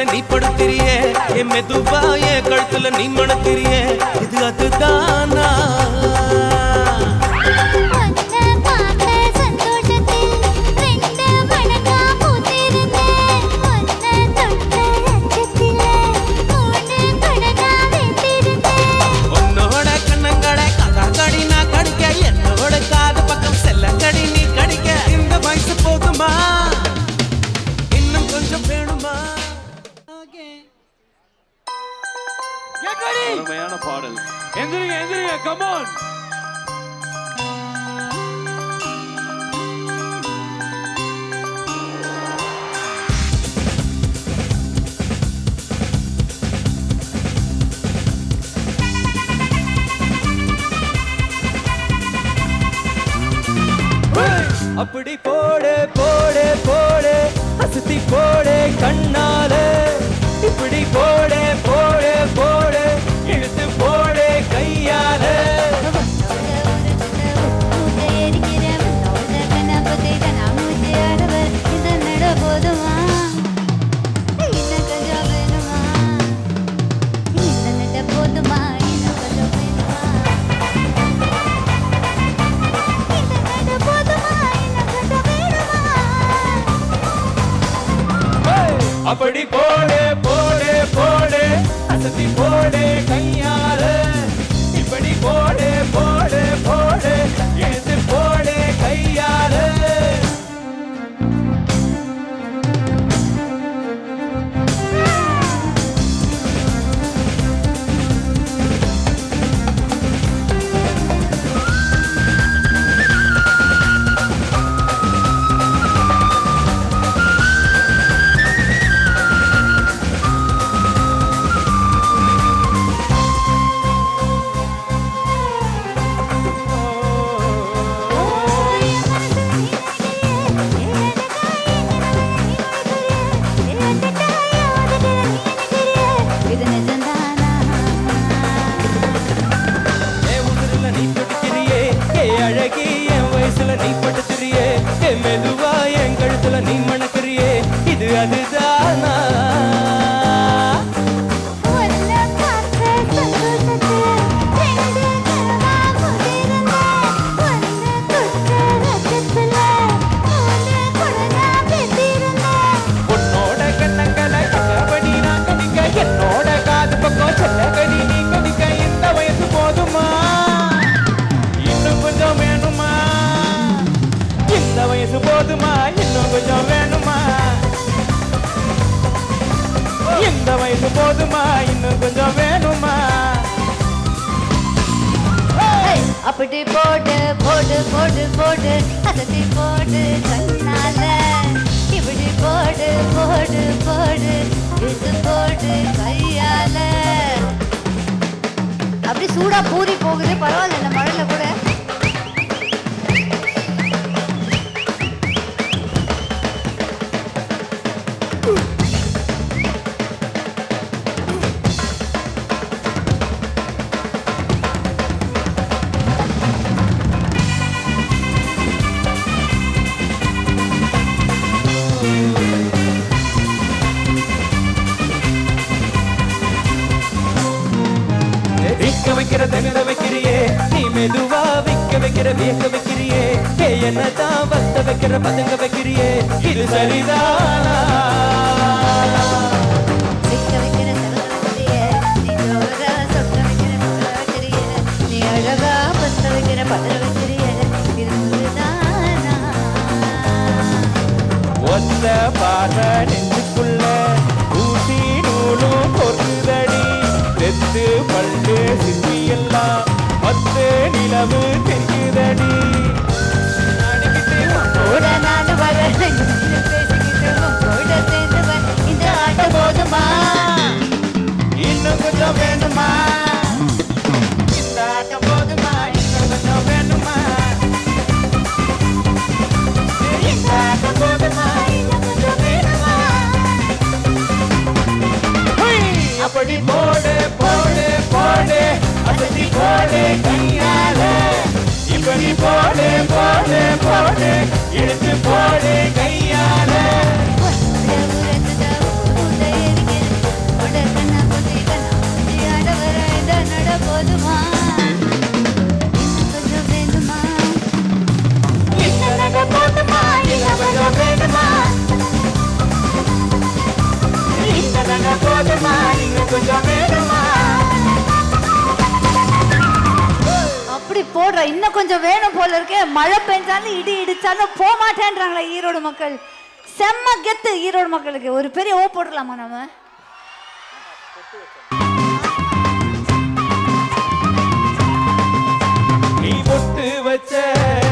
கழுத்துல நீ படுத்திரிய. என் மெதுவா என் கழுத்துல நீ மணத்திரிய. இது அதுதானா? வாசதி போடே கையா அப்படி போடு போடு போடு போடு. அசதி போடு கண்ணால. இப்படி போடு போடு போடு. இது போடு கையால. அப்படி சூடா பூரி போகுது பரவாயில்ல. அப்படி போடு போடு போடு. அப்படி போடு போடு போடு போடு. எடுத்து போடு கையால. அப்படி போடுற. இன்னும் கொஞ்சம் வேணும் போல இருக்கே. மழை பெஞ்சாலும் இடி இடிச்சாலும் போக மாட்டேன்றாங்களே ஈரோடு மக்கள். செம்ம கெத்து ஈரோடு மக்களுக்கு. ஒரு பெரிய ஓ போடலாமா நம்ம? Gorbachev.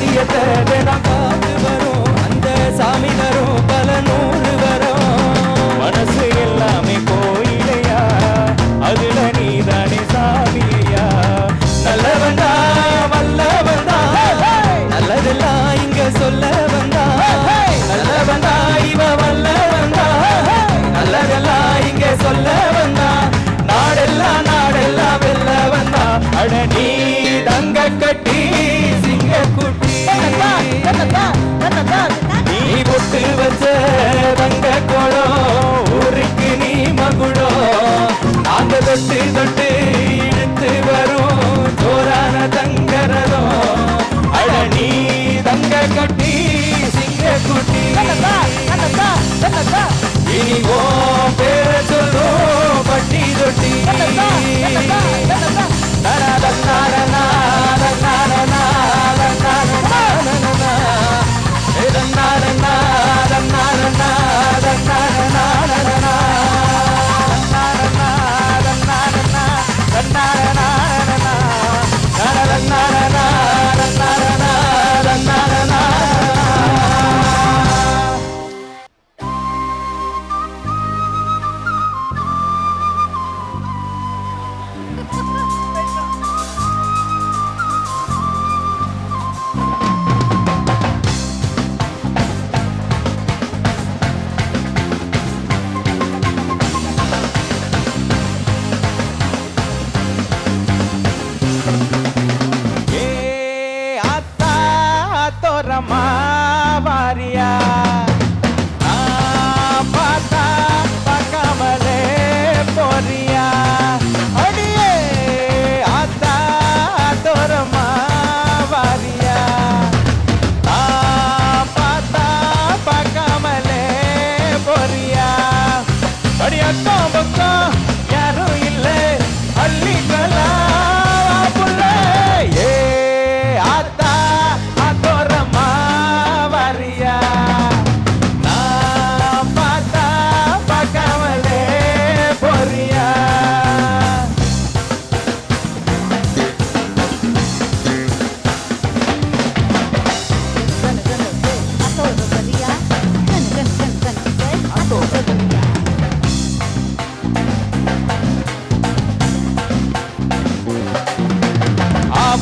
காட்டியத்தை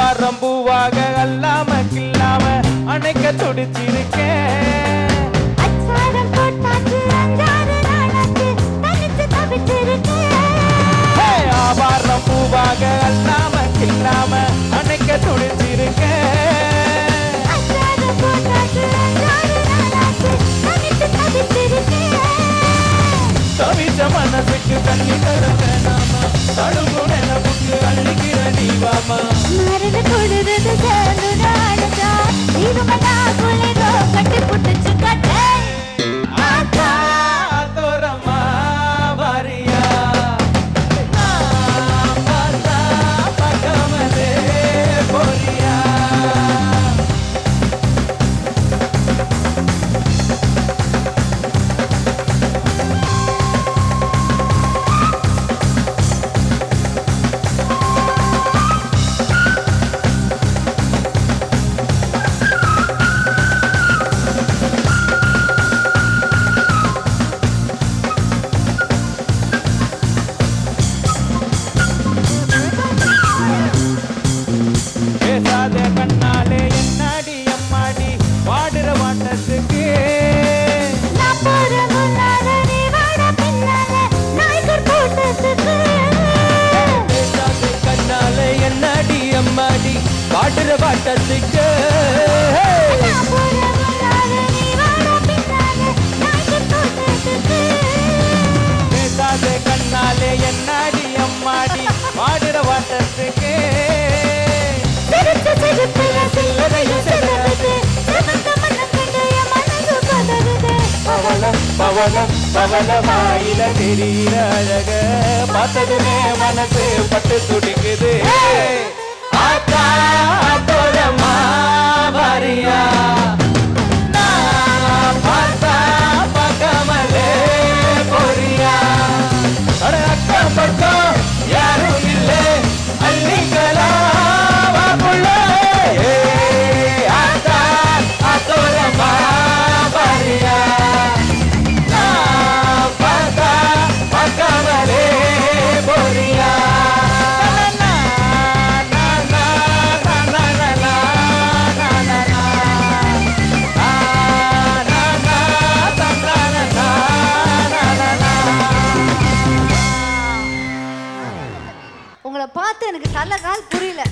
வரம்புவாக அல்லாம கில்லாம அணைக்க துடிச்சிருக்கேன். ஆபாரம் பூவாக அல்லாம கில்லாம அணைக்க துடிச்சிருக்கேன். தவிச்ச மனசுக்கு தண்ணி தர வேணாமா தடுங்குண அழுகிறடி வாமா மருந்து கொடுறது சேர்ந்து நாடுதா இவங்க நான் குளிரோ கட்டி புட்டுச்சு கட்டை பவளம் பவளமாயில தெரியிற அழக. பார்த்ததுமே மனசு பட்டு துடிக்குது. ஆத்தா ஆத்தோட மாவாரியா. யாரும் இல்லை. அள்ளிக்கலா புள்ள. பார்த்து எனக்கு தலை கால் புரியல.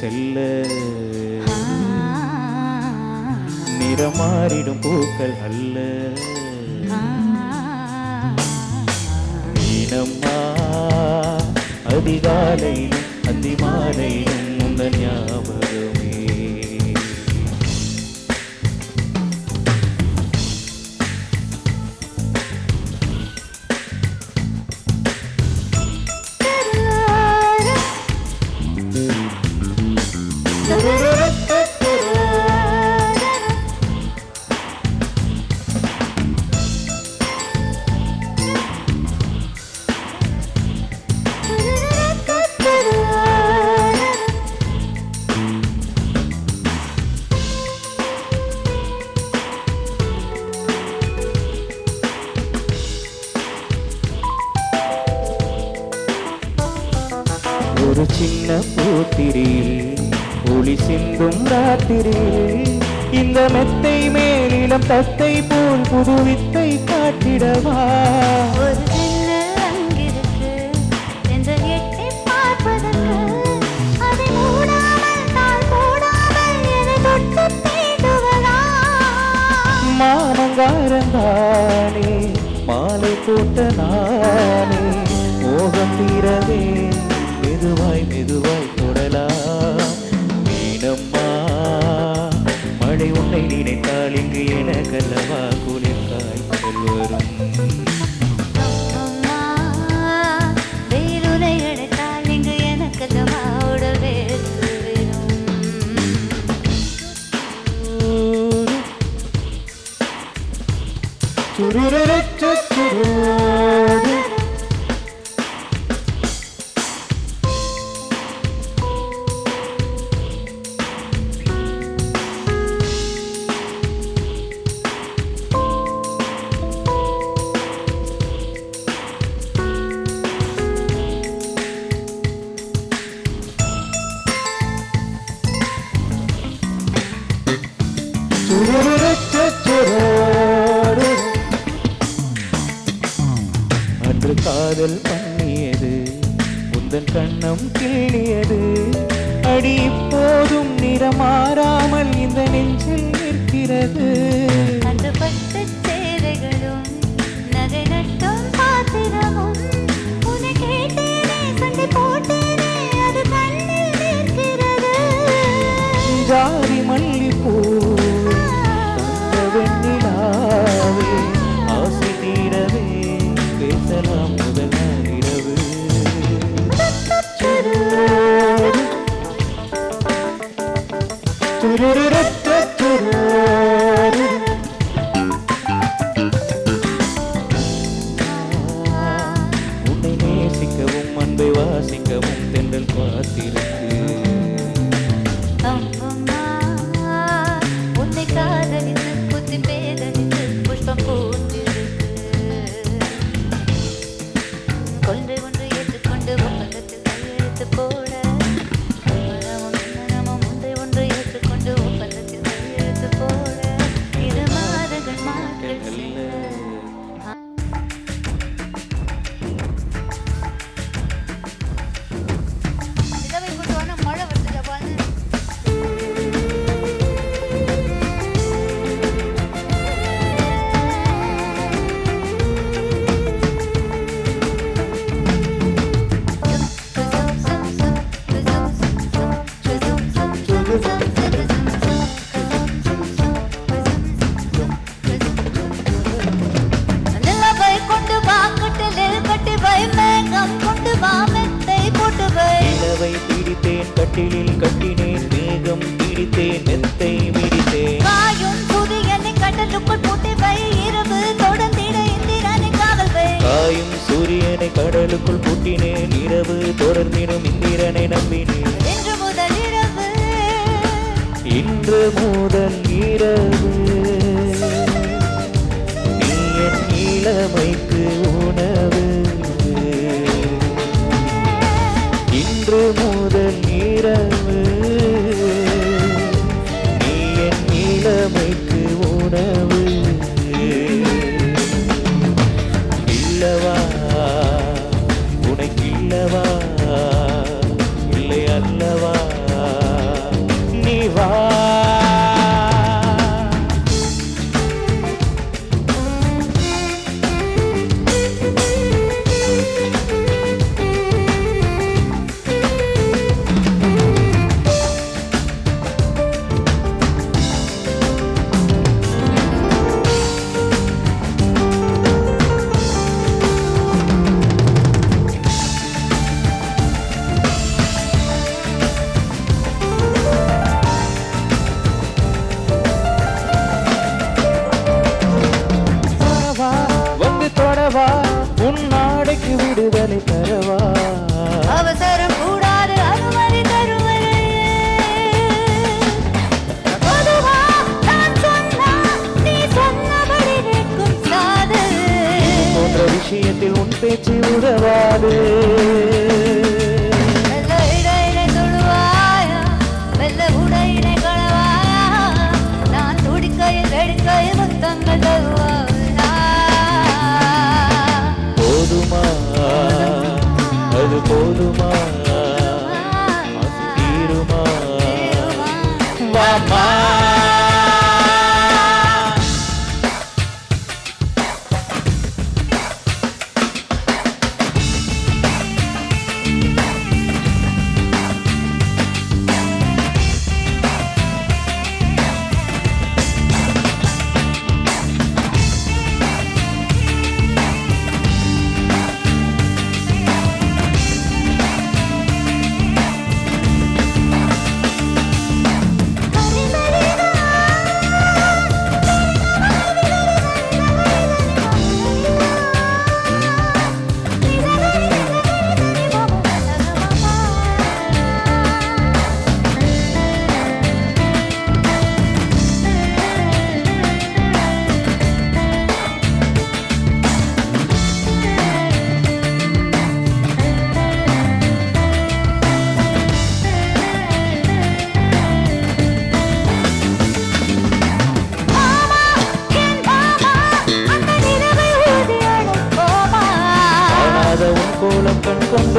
செல்ல. நிறமாறிடும் பூக்கள் அல்ல. நீனம்மா அதிகாலையிலும் அந்திமாலையிலும் உங்கள் ஞாபகம் ஒரு சின்ன பூத்திரியில் ஒளி சிந்தும் ராத்திரி இந்த மெத்தை மேலிடம் தத்தை போல் புதுவித்தை காட்டிடவா? திருவாய் தொடலாம் மீனம்மா மழை உன்னை நினைத்தால் இங்கு எனக்கல்லவா? குளிர்காய் கடல் வரும். Do do do do do do. Jari sweetest முத்தங்கள் தருவாயா? போதுமா? அது போதுமா?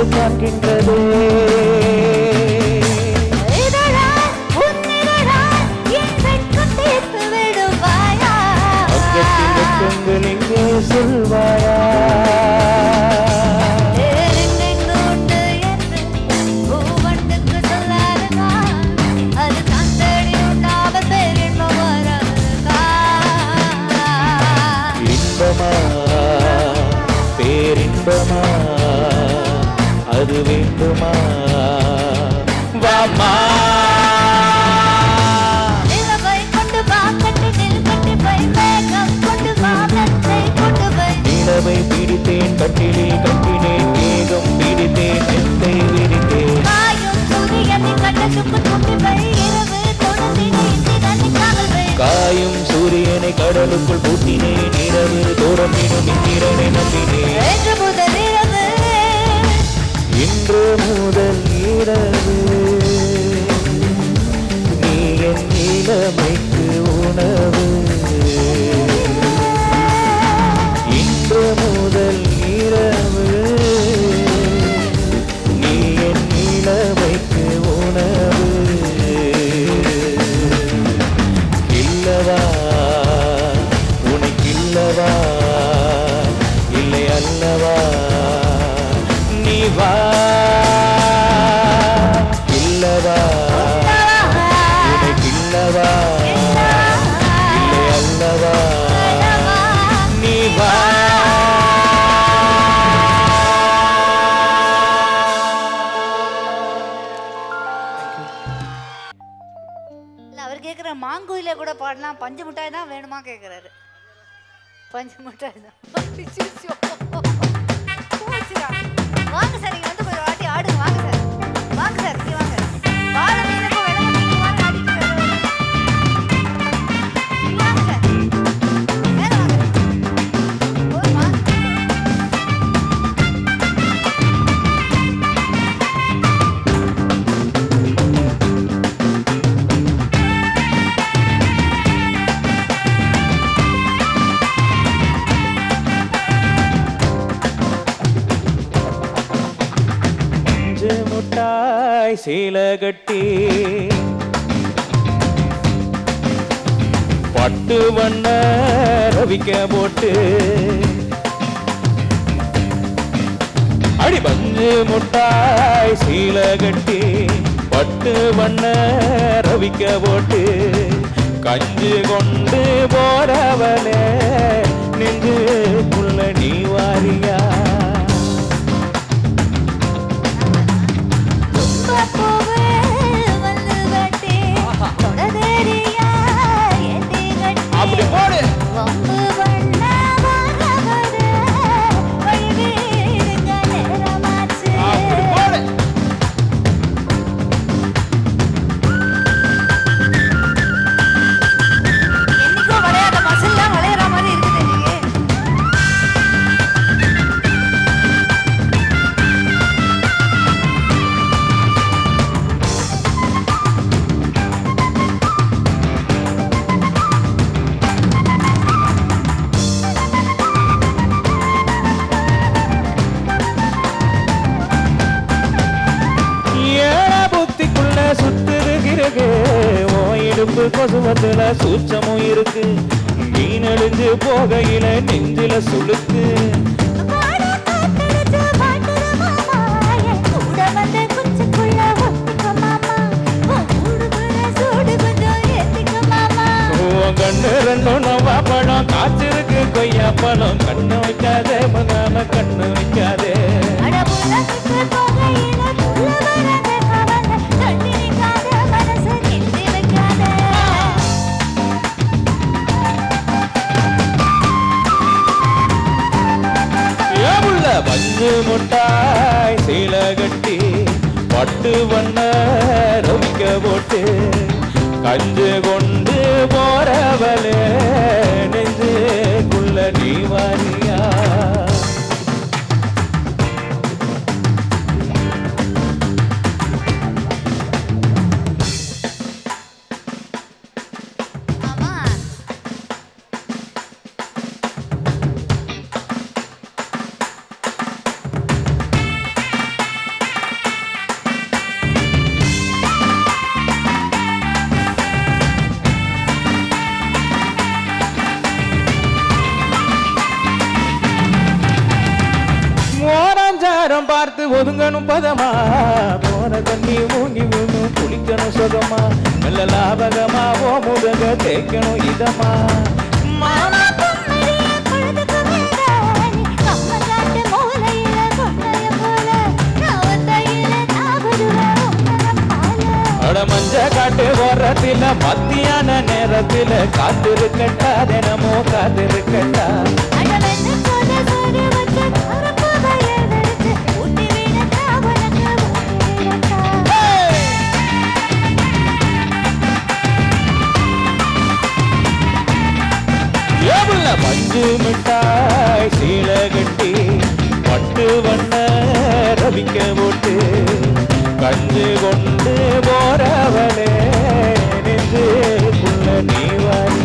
பார்க்கின்றதே கூட பாடலாம் பஞ்சு மிட்டாய் தான் வேணுமா கேட்குறாரு பஞ்சு மிட்டாய் தான். வாங்க சார் நீங்கள் வந்து கொஞ்சம் வாட்டி ஆடுங்க வாங்க சார் தாய் சீல கட்டி. பட்டு வண்ண ரவிக்க போட்டு. அடி பஞ்சு முட்டாய் சீல கட்டி. பட்டு வண்ண ரவிக்க போட்டு. கஞ்சி கொண்டு போறவனே நெஞ்சு நீ வாரியா. சூச்சமும் இருக்கு. மீனழிஞ்சு போகையில நெஞ்சில சுளுக்கு. கண்ணு ரெண்டும் நவா பழம். காத்திருக்கு கொய்யா பழம். கண்ணு வைக்காதே மகான கண்ணு வைக்காதே. பஞ்சு முட்டாய் சீல கட்டி பட்டு வண்ண ரவிக்க போட்டு கஞ்சு கொண்டு போறவளே நெஞ்சு நீ வாரியா சுகமா நல்ல லாபகமா ஓ முருக தேய்க்கணும் இதமா மஞ்ச காட்டு ஓரத்தில மத்தியான நேரத்தில காத்திருக்கட்டா தினமும் காத்திருக்கட்டா மஞ்சு மிட்டாய் சீல கட்டி பட்டு வண்ண ரவிக்க போட்டு கண்டு கொண்டு போறவனே நின்று புள்ள நீவாரி